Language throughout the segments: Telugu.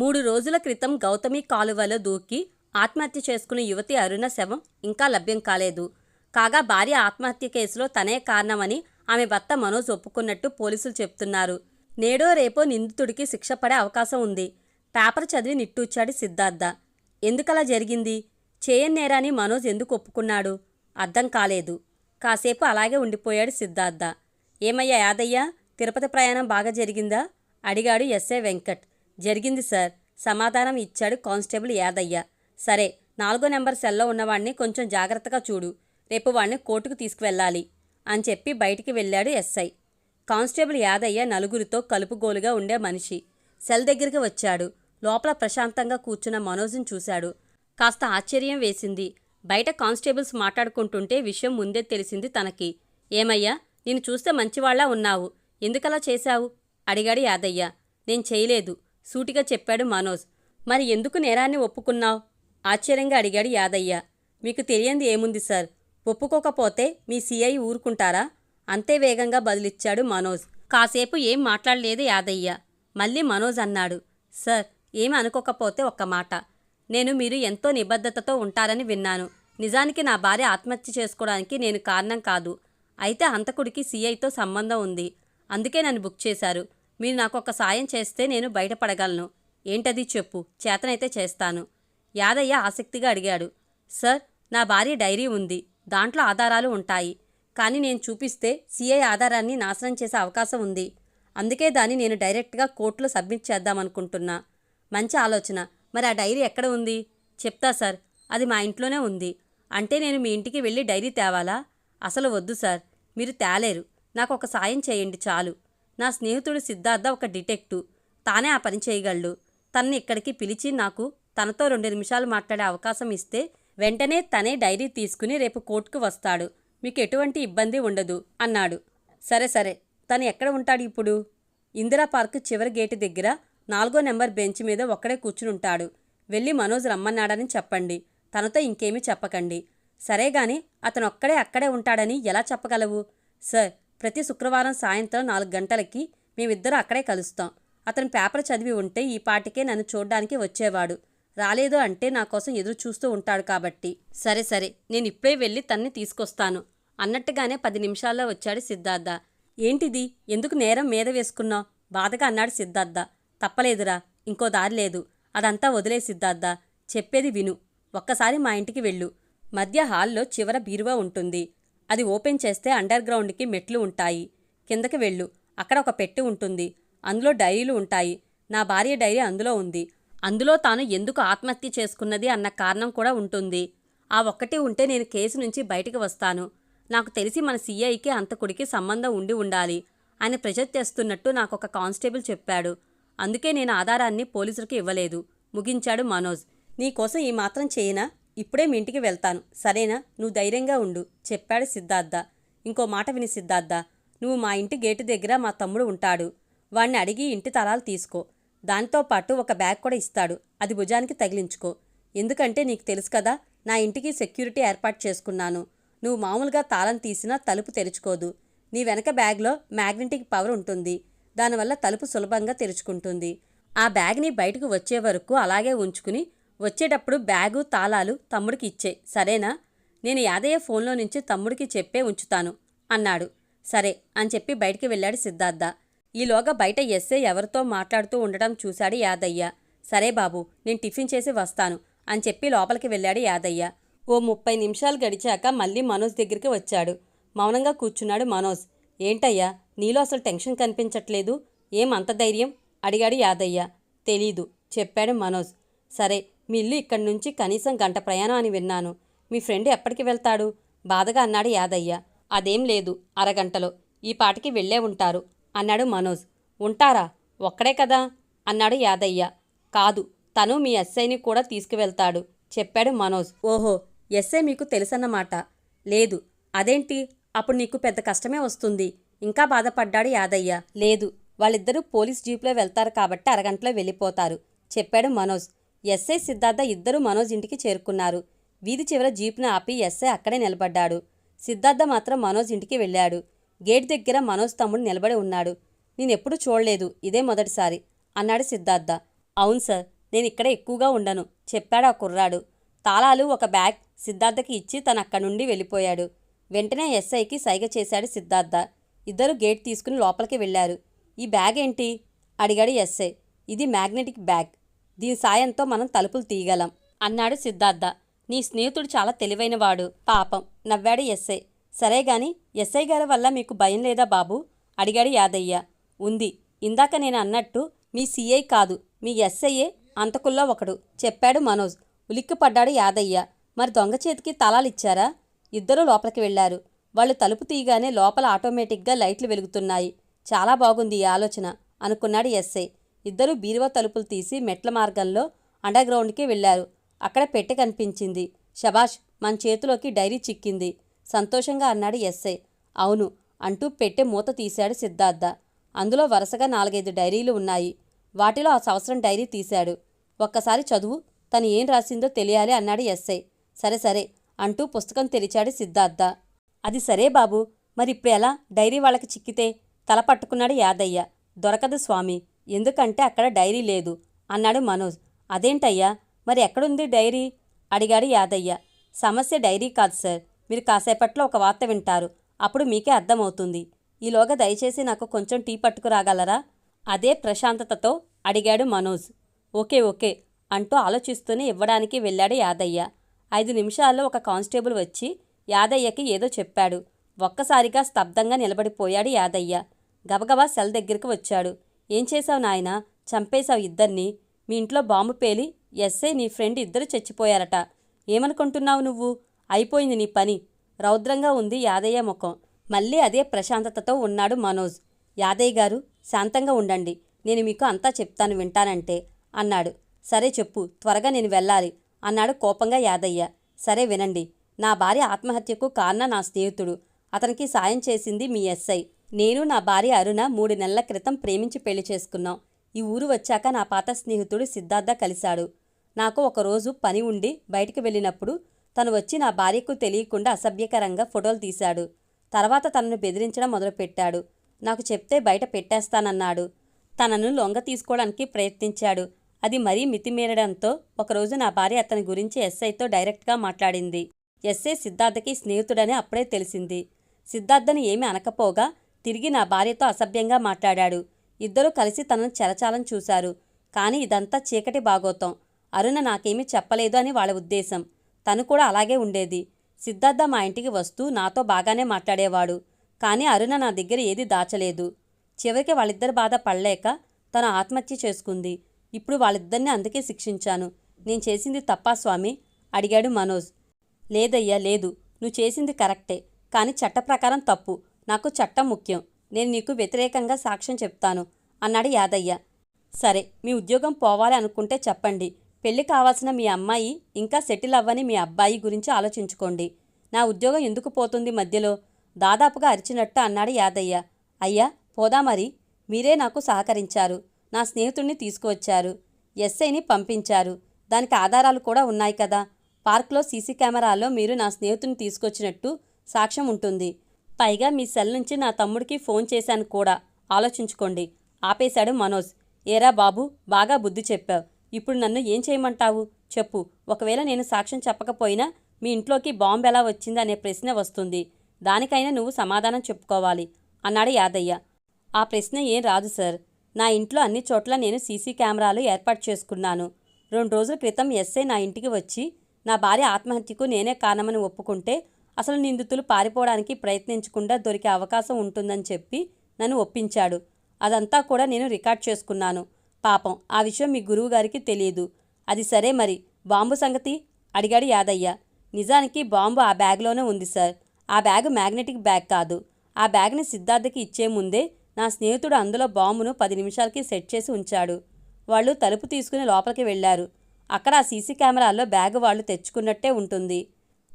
మూడు రోజుల క్రితం గౌతమి కాలువలో దూకి ఆత్మహత్య చేసుకున్న యువతి అరుణ శవం ఇంకా లభ్యం కాలేదు. కాగా భార్య ఆత్మహత్య కేసులో తనే కారణమని ఆమె భర్త మనోజ్ ఒప్పుకున్నట్టు పోలీసులు చెప్తున్నారు. నేడో రేపో నిందితుడికి శిక్ష పడే అవకాశం ఉంది. పేపర్ చదివి నిట్టూచ్చాడు సిద్ధార్థ. ఎందుకలా జరిగింది? చేయని నేరాని మనోజ్ ఎందుకు ఒప్పుకున్నాడు? అర్థం కాలేదు. కాసేపు అలాగే ఉండిపోయాడు సిద్ధార్థ. ఏమయ్యా యాదయ్య? తిరుపతి ప్రయాణం బాగా జరిగిందా? అడిగాడు ఎస్ఏ వెంకట్. జరిగింది సార్. సమాధానం ఇచ్చాడు కానిస్టేబుల్ యాదయ్య. సరే నాలుగో నెంబర్ సెల్లో ఉన్నవాణ్ణి కొంచెం జాగ్రత్తగా చూడు. రేపు వాణ్ణి కోర్టుకు తీసుకువెళ్ళాలి అని చెప్పి బయటికి వెళ్ళాడు ఎస్ఐ. కానిస్టేబుల్ యాదయ్య నలుగురితో కలుపుగోలుగా ఉండే మనిషి. సెల్ దగ్గరికి వచ్చాడు. లోపల ప్రశాంతంగా కూర్చున్న మనోజ్ని చూశాడు. కాస్త ఆశ్చర్యం వేసింది. బయట కానిస్టేబుల్స్ మాట్లాడుకుంటుంటే విషయం ముందే తెలిసింది తనకి. ఏమయ్యా నేను చూస్తే మంచివాళ్ళా ఉన్నావు. ఎందుకలా చేశావు? అడిగాడు యాదయ్య. నేను చేయలేదు. సూటిగా చెప్పాడు మనోజ్. మరి ఎందుకు నేరాన్ని ఒప్పుకున్నావు? ఆశ్చర్యంగా అడిగాడు యాదయ్య. మీకు తెలియంది ఏముంది సార్? ఒప్పుకోకపోతే మీ సిఐ ఊరుకుంటారా? అంతే వేగంగా బదులిచ్చాడు మనోజ్. కాసేపు ఏం మాట్లాడలేదు యాదయ్య. మళ్ళీ మనోజ్ అన్నాడు. సార్ ఏమి అనుకోకపోతే ఒక్క మాట. నేను మీరు ఎంతో నిబద్ధతతో ఉంటారని విన్నాను. నిజానికి నా భార్య ఆత్మహత్య చేసుకోవడానికి నేను కారణం కాదు. అయితే హంతకుడికి సీఐతో సంబంధం ఉంది. అందుకే నన్ను బుక్ చేశారు. మీరు నాకు ఒక సాయం చేస్తే నేను బయటపడగలను. ఏంటది చెప్పు. చేతనైతే చేస్తాను. యాదయ్య ఆసక్తిగా అడిగాడు. సార్ నా భార్య డైరీ ఉంది. దాంట్లో ఆధారాలు ఉంటాయి. కానీ నేను చూపిస్తే సిఐ ఆధారాన్ని నాశనం చేసే అవకాశం ఉంది. అందుకే దాన్ని నేను డైరెక్ట్గా కోర్టులో సబ్మిట్ చేద్దామనుకుంటున్నా. మంచి ఆలోచన. మరి ఆ డైరీ ఎక్కడ ఉంది? చెప్తా సార్. అది మా ఇంట్లోనే ఉంది. అంటే నేను మీ ఇంటికి వెళ్ళి డైరీ తేవాలా? అసలు వద్దు సార్. మీరు తేలేరు. నాకు ఒక సాయం చేయండి చాలు. నా స్నేహితుడు సిద్ధార్థ ఒక డిటెక్టివ్ తానే ఆ పని చేయగలడు. తనని ఇక్కడికి పిలిచి నాకు తనతో రెండు నిమిషాలు మాట్లాడే అవకాశం ఇస్తే వెంటనే తనే డైరీ తీసుకుని రేపు కోర్టుకు వస్తాడు. మీకు ఎటువంటి ఇబ్బంది ఉండదు అన్నాడు. సరే సరే. తను ఎక్కడ ఉంటాడు ఇప్పుడు? ఇందిరా పార్క్ చివరి గేటు దగ్గర నాలుగో నెంబర్ బెంచ్ మీద ఒక్కడే కూర్చునుంటాడు వెళ్ళి మనోజ్ రమ్మన్నాడని చెప్పండి. తనతో ఇంకేమీ చెప్పకండి. సరే గాని అతను ఒక్కడే అక్కడే ఉంటాడని ఎలా చెప్పగలవు? సార్ ప్రతి శుక్రవారం సాయంత్రం నాలుగు గంటలకి మేమిద్దరం అక్కడే కలుస్తాం. అతను పేపర్ చదివి ఉంటే ఈ పాటికే నన్ను చూడ్డానికి వచ్చేవాడు. రాలేదు అంటే నా కోసం ఎదురు చూస్తూ ఉంటాడు కాబట్టి. సరే సరే నేను ఇప్పుడే వెళ్ళి తన్ని తీసుకొస్తాను. అన్నట్టుగానే పది నిమిషాల్లో వచ్చాడు సిద్ధార్థ. ఏంటిది? ఎందుకు నేరం మీద వేసుకున్నావు? బాధగా అన్నాడు సిద్ధార్థ. తప్పలేదురా ఇంకో దారి లేదు. అదంతా వదిలే సిద్ధార్థ. చెప్పేది విను. ఒక్కసారి మా ఇంటికి వెళ్ళు. మధ్య హాల్లో చివర బీరువా ఉంటుంది. అది ఓపెన్ చేస్తే అండర్ గ్రౌండ్కి మెట్లు ఉంటాయి. కిందకి వెళ్ళు. అక్కడ ఒక పెట్టి ఉంటుంది. అందులో డైరీలు ఉంటాయి. నా భార్య డైరీ అందులో ఉంది. అందులో తాను ఎందుకు ఆత్మహత్య చేసుకున్నది అన్న కారణం కూడా ఉంటుంది. ఆ ఒక్కటి ఉంటే నేను కేసు నుంచి బయటికి వస్తాను. నాకు తెలిసి మన సీఐకి అంతకుడికి సంబంధం ఉండి ఉండాలి. ఆయన ప్రెజర్ తెస్తున్నట్టు నాకు ఒక కానిస్టేబుల్ చెప్పాడు. అందుకే నేను ఆధారాన్ని పోలీసులకు ఇవ్వలేదు. ముగించాడు మనోజ్. నీకోసం ఈ మాత్రం చేయనా? ఇప్పుడే మీ ఇంటికి వెళ్తాను. సరేనా? నువ్వు ధైర్యంగా ఉండు. చెప్పాడు సిద్ధార్థ. ఇంకో మాట విని సిద్ధార్థ. నువ్వు మా ఇంటి గేటు దగ్గర మా తమ్ముడు ఉంటాడు. వాణ్ణి అడిగి ఇంటి తలాలు తీసుకో. దాంతో పాటు ఒక బ్యాగ్ కూడా ఇస్తాడు. అది భుజానికి తగిలించుకో. ఎందుకంటే నీకు తెలుసు కదా నా ఇంటికి సెక్యూరిటీ ఏర్పాటు చేసుకున్నాను. నువ్వు మామూలుగా తాళం తీసినా తలుపు తెరుచుకోదు. నీ వెనక బ్యాగ్లో మ్యాగ్నెటిక్ పవర్ ఉంటుంది. దానివల్ల తలుపు సులభంగా తెరుచుకుంటుంది. ఆ బ్యాగ్ని బయటకు వచ్చే వరకు అలాగే ఉంచుకుని వచ్చేటప్పుడు బ్యాగు తాళాలు తమ్ముడికి ఇచ్చే. సరేనా? నేను యాదయ్య ఫోన్లో నుంచి తమ్ముడికి చెప్పే ఉంచుతాను అన్నాడు. సరే అని చెప్పి బయటికి వెళ్ళాడు సిద్ధార్థ. ఈలోగా బయట ఎస్ఏ ఎవరితో మాట్లాడుతూ ఉండటం చూశాడు యాదయ్య. సరే బాబు నేను టిఫిన్ చేసి వస్తాను అని చెప్పి లోపలికి వెళ్ళాడు యాదయ్య. ఓ ముప్పై నిమిషాలు గడిచాక మళ్ళీ మనోజ్ దగ్గరికి వచ్చాడు. మౌనంగా కూర్చున్నాడు మనోజ్. ఏంటయ్యా నీలో అసలు టెన్షన్ కనిపించట్లేదు? ఏం అంత ధైర్యం? అడిగాడు యాదయ్య. తెలీదు చెప్పాడు మనోజ్. సరే మీ ఇల్లు ఇక్కడి నుంచి కనీసం గంట ప్రయాణం అని విన్నాను. మీ ఫ్రెండ్ ఎప్పటికి వెళ్తాడు? బాధగా అన్నాడు యాదయ్య. అదేం లేదు అరగంటలో. ఈ పాటికి వెళ్ళే ఉంటారు అన్నాడు మనోజ్. ఉంటారా? ఒక్కడే కదా? అన్నాడు యాదయ్య. కాదు తను మీ ఎస్ఐని కూడా తీసుకువెళ్తాడు చెప్పాడు మనోజ్. ఓహో ఎస్ఐ మీకు తెలుసన్నమాట. లేదు. అదేంటి? అప్పుడు నీకు పెద్ద కష్టమే వస్తుంది. ఇంకా బాధపడ్డాడు యాదయ్య. లేదు వాళ్ళిద్దరూ పోలీస్ జీప్లో వెళ్తారు కాబట్టి అరగంటలో వెళ్ళిపోతారు చెప్పాడు మనోజ్. ఎస్ఐ సిద్ధార్థ ఇద్దరూ మనోజ్ ఇంటికి చేరుకున్నారు. వీధి చివర జీప్ను ఆపి ఎస్ఐ అక్కడే నిలబడ్డాడు. సిద్ధార్థ మాత్రం మనోజ్ ఇంటికి వెళ్ళాడు. గేట్ దగ్గర మనోజ్ తమ్ముడు నిలబడి ఉన్నాడు. నేనెప్పుడు చూడలేదు. ఇదే మొదటిసారి అన్నాడు సిద్ధార్థ. అవును సార్. నేను ఇక్కడ ఎక్కువగా ఉండను చెప్పాడు ఆ కుర్రాడు. తాళాలు ఒక బ్యాగ్ సిద్ధార్థకి ఇచ్చి తను అక్కడి నుండి వెళ్ళిపోయాడు. వెంటనే ఎస్ఐకి సైగ చేశాడు సిద్ధార్థ. ఇద్దరు గేట్ తీసుకుని లోపలికి వెళ్ళారు. ఈ బ్యాగ్ ఏంటి? అడిగాడు ఎస్ఐ. ఇది మ్యాగ్నెటిక్ బ్యాగ్. దీని సాయంతో మనం తలుపులు తీయగలం. అన్నాడు సిద్ధార్థ. నీ స్నేహితుడు చాలా తెలివైనవాడు. పాపం. నవ్వాడు ఎస్ఐ. సరే గాని ఎస్ఐ గారి వల్ల మీకు భయం లేదా బాబు? అడిగాడు యాదయ్య. ఉంది. ఇందాక నేను అన్నట్టు మీ సీఐ కాదు మీ ఎస్ఐఏ అంతకుల్లో ఒకడు చెప్పాడు మనోజ్. ఉలిక్కిపడ్డాడు యాదయ్య. మరి దొంగ చేతికి తలాలిచ్చారా ఇద్దరూ లోపలికి వెళ్ళారు వాళ్ళు తలుపు తీయగానే లోపల ఆటోమేటిక్గా లైట్లు వెలుగుతున్నాయి. చాలా బాగుంది ఈ ఆలోచన అనుకున్నాడు ఎస్ఐ. ఇద్దరు బీరువా తలుపులు తీసి మెట్ల మార్గంలో అండర్గ్రౌండ్కి వెళ్ళారు అక్కడ పెట్టె కనిపించింది. శభాష్ మన చేతిలోకి డైరీ చిక్కింది. సంతోషంగా అన్నాడు ఎస్ఐ. అవును అంటూ పెట్టె మూత తీశాడు సిద్ధార్థ. అందులో వరుసగా నాలుగైదు డైరీలు ఉన్నాయి. వాటిలో ఆ సంవత్సరం డైరీ తీశాడు. ఒక్కసారి చదువు తను ఏం రాసిందో తెలియాలి అన్నాడు ఎస్ఐ. సరే సరే అంటూ పుస్తకం తెరిచాడు సిద్ధార్థ. అది సరే బాబు మరి ఇప్పుడు ఎలా డైరీ వాళ్ళకి చిక్కితే? తల పట్టుకున్నాడు యాదయ్య. దొరకదు స్వామి. ఎందుకంటే అక్కడ డైరీ లేదు అన్నాడు మనోజ్. అదేంటయ్యా? మరి ఎక్కడుంది డైరీ? అడిగాడు యాదయ్య. సమస్య డైరీ కాదు సార్. మీరు కాసేపట్లో ఒక వార్త వింటారు. అప్పుడు మీకే అర్థమవుతుంది. ఈలోగా దయచేసి నాకు కొంచెం టీ పట్టుకురాగలరా? అదే ప్రశాంతతతో అడిగాడు మనోజ్. ఓకే ఓకే అంటూ ఆలోచిస్తూనే ఇవ్వడానికి వెళ్ళాడు యాదయ్య. ఐదు నిమిషాల్లో ఒక కానిస్టేబుల్ వచ్చి యాదయ్యకి ఏదో చెప్పాడు. ఒక్కసారిగా స్తబ్దంగా నిలబడిపోయాడు యాదయ్య. గబగబా సెల్ దగ్గరికి వచ్చాడు. ఏం చేశావు నాయనా? చంపేశావు ఇద్దరిని. మీ ఇంట్లో బాంబు పేలి ఎస్ఐ నీ ఫ్రెండ్ ఇద్దరు చచ్చిపోయారట. ఏమనుకుంటున్నావు నువ్వు? అయిపోయింది నీ పని. రౌద్రంగా ఉంది యాదయ్య ముఖం. మళ్ళీ అదే ప్రశాంతతతో ఉన్నాడు మనోజ్. యాదయ్య గారు శాంతంగా ఉండండి. నేను మీకు అంతా చెప్తాను వింటానంటే అన్నాడు. సరే చెప్పు త్వరగా నేను వెళ్ళాలి అన్నాడు కోపంగా యాదయ్య. సరే వినండి. నా భార్య ఆత్మహత్యకు కారణం నా స్నేహితుడు. అతనికి సాయం చేసింది మీ ఎస్ఐ. నేను నా భార్య అరుణ మూడు నెలల క్రితం ప్రేమించి పెళ్ళి చేసుకున్నాం. ఈ ఊరు వచ్చాక నా పాత స్నేహితుడు సిద్ధార్థ కలిశాడు. నాకు ఒకరోజు పని ఉండి బయటికి వెళ్ళినప్పుడు తను వచ్చి నా భార్యకు తెలియకుండా అసభ్యకరంగా ఫోటోలు తీశాడు. తర్వాత తనను బెదిరించడం మొదలుపెట్టాడు. నాకు చెప్తే బయట పెట్టేస్తానన్నాడు. తనను లొంగ తీసుకోవడానికి ప్రయత్నించాడు. అది మరీ మితిమీరడంతో ఒకరోజు నా భార్య అతని గురించి ఎస్ఐతో డైరెక్ట్గా మాట్లాడింది. ఎస్ఐ సిద్ధార్థకి స్నేహితుడని అప్పుడే తెలిసింది. సిద్ధార్థని ఏమీ అనకపోగా తిరిగి నా భార్యతో అసభ్యంగా మాట్లాడాడు. ఇద్దరూ కలిసి తనను చెరచాలని చూశారు. కానీ ఇదంతా చీకటి బాగోతం అరుణ నాకేమీ చెప్పలేదు అని వాళ్ళ ఉద్దేశం. తను కూడా అలాగే ఉండేది. సిద్ధార్థ మా ఇంటికి వస్తూ నాతో బాగానే మాట్లాడేవాడు. కానీ అరుణ నా దగ్గర ఏది దాచలేదు. చివరికి వాళ్ళిద్దరి బాధ పడలేక తను ఆత్మహత్య చేసుకుంది. ఇప్పుడు వాళ్ళిద్దరిని అందుకే శిక్షించాను. నేను చేసింది తప్పా స్వామి? అడిగాడు మనోజ్. లేదయ్యా లేదు. నువ్వు చేసింది కరెక్టే. కానీ చట్ట ప్రకారం తప్పు. నాకు చట్టం ముఖ్యం. నేను నీకు వ్యతిరేకంగా సాక్ష్యం చెప్తాను అన్నాడు యాదయ్య. సరే మీ ఉద్యోగం పోవాలి అనుకుంటే చెప్పండి. పెళ్ళి కావాల్సిన మీ అమ్మాయి ఇంకా సెటిల్ అవ్వని మీ అబ్బాయి గురించి ఆలోచించుకోండి. నా ఉద్యోగం ఎందుకు పోతుంది మధ్యలో? దాదాపుగా అరిచినట్టు అన్నాడు యాదయ్య. అయ్యా పోదా మరి? మీరే నాకు సహకరించారు. నా స్నేహితుడిని తీసుకువచ్చారు. ఎస్ఐని పంపించారు. దానికి ఆధారాలు కూడా ఉన్నాయి కదా. పార్క్లో సీసీ కెమెరాలో మీరు నా స్నేహితుని తీసుకొచ్చినట్టు సాక్ష్యం ఉంటుంది. పైగా మీ సెల్ నుంచి నా తమ్ముడికి ఫోన్ చేశాను కూడా. ఆలోచించుకోండి. ఆపేశాడు మనోజ్. ఏరా బాబు బాగా బుద్ధి చెప్పావు. ఇప్పుడు నన్ను ఏం చేయమంటావు? చెప్పు. ఒకవేళ నేను సాక్ష్యం చెప్పకపోయినా మీ ఇంట్లోకి బాంబు ఎలా వచ్చింది అనే ప్రశ్న వస్తుంది. దానికైనా నువ్వు సమాధానం చెప్పుకోవాలి అన్నాడు యాదయ్య. ఆ ప్రశ్న ఏం రాదు సార్. నా ఇంట్లో అన్ని చోట్ల నేను సీసీ కెమెరాలు ఏర్పాటు చేసుకున్నాను. రెండు రోజుల క్రితం ఎస్ఐ నా ఇంటికి వచ్చి నా భార్య ఆత్మహత్యకు నేనే కారణమని ఒప్పుకుంటే అసలు నిందితులు పారిపోవడానికి ప్రయత్నించకుండా దొరికే అవకాశం ఉంటుందని చెప్పి నన్ను ఒప్పించాడు. అదంతా కూడా నేను రికార్డ్ చేసుకున్నాను. పాపం ఆ విషయం మీ గురువుగారికి తెలియదు. అది సరే మరి బాంబు సంగతి? అడిగాడు యాదయ్య. నిజానికి బాంబు ఆ బ్యాగ్లోనే ఉంది సార్. ఆ బ్యాగ్ మ్యాగ్నెటిక్ బ్యాగ్ కాదు. ఆ బ్యాగ్ని సిద్ధార్థకి ఇచ్చే ముందే నా స్నేహితుడు అందులో బాంబును పది నిమిషాలకి సెట్ చేసి ఉంచాడు. వాళ్ళు తలుపు తీసుకుని లోపలికి వెళ్ళారు. అక్కడ ఆ సీసీ కెమెరాల్లో బ్యాగ్ వాళ్ళు తెచ్చుకున్నట్టే ఉంటుంది.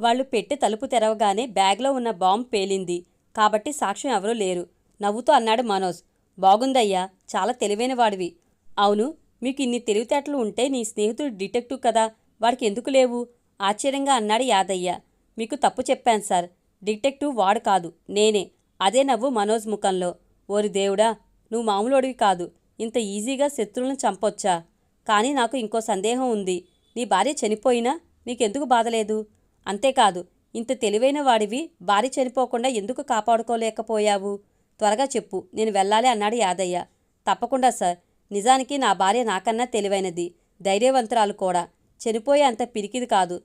వాళ్ళు పెట్టి తలుపు తెరవగానే బ్యాగ్లో ఉన్న బాంబ్ పేలింది. కాబట్టి సాక్ష్యం ఎవరూ లేరు. నవ్వుతూ అన్నాడు మనోజ్. బాగుందయ్యా చాలా తెలివైన వాడివి. అవును మీకు ఇన్ని తెలివితేటలు ఉంటే నీ స్నేహితుడు డిటెక్టివ్ కదా వాడికి ఎందుకు లేవు? ఆశ్చర్యంగా అన్నాడు యాదయ్య. మీకు తప్పు చెప్పాను సార్. డిటెక్టివ్ వాడు కాదు నేనే. అదే నవ్వు మనోజ్ ముఖంలో. ఓరి దేవుడా నువ్వు మామూలోడివి కాదు. ఇంత ఈజీగా శత్రువులను చంపొచ్చా? కానీ నాకు ఇంకో సందేహం ఉంది. నీ భార్య చనిపోయినా నీకెందుకు బాధలేదు? అంతేకాదు ఇంత తెలివైన వాడివి భార్య చనిపోకుండా ఎందుకు కాపాడుకోలేకపోయావు? త్వరగా చెప్పు నేను వెళ్ళాలి అన్నాడు యాదయ్య. తప్పకుండా సార్ నిజానికి నా భార్య నాకన్నా తెలివైనది ధైర్యవంతురాలు కూడా. చనిపోయే అంత పిరికిది కాదు.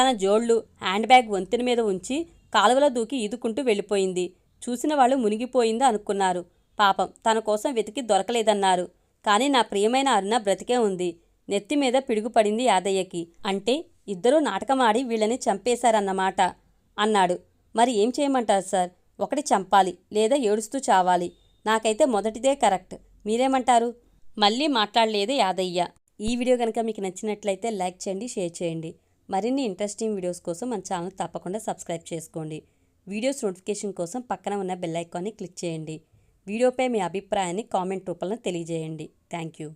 తన జోళ్ళు హ్యాండ్ బ్యాగ్ వంతెన మీద ఉంచి కాలువలో దూకి ఈదుకుంటూ వెళ్ళిపోయింది. చూసిన వాళ్ళు మునిగిపోయింది అనుకున్నారు. పాపం తన కోసం వెతికి దొరకలేదన్నారు. కానీ నా ప్రియమైన అరుణ బ్రతికే ఉంది. నెత్తి మీద పిడుగుపడింది యాదయ్యకి. అంటే ఇద్దరూ నాటకమాడి వీళ్ళని చంపేశారన్నమాట అన్నాడు. మరి ఏం చేయమంటారు సార్? ఒకటి చంపాలి లేదా ఏడుస్తూ చావాలి? నాకైతే మొదటిదే కరెక్ట్. మీరేమంటారు? మళ్ళీ మాట్లాడలేదు యాదయ్య. ఈ వీడియో కనుక మీకు నచ్చినట్లయితే లైక్ చేయండి షేర్ చేయండి. మరిన్ని ఇంట్రెస్టింగ్ వీడియోస్ కోసం మన ఛానల్ తప్పకుండా సబ్స్క్రైబ్ చేసుకోండి. వీడియోస్ నోటిఫికేషన్ కోసం పక్కన ఉన్న బెల్ ఐకాన్ని క్లిక్ చేయండి. వీడియోపై మీ అభిప్రాయాన్ని కామెంట్ రూపంలో తెలియజేయండి. Thank you.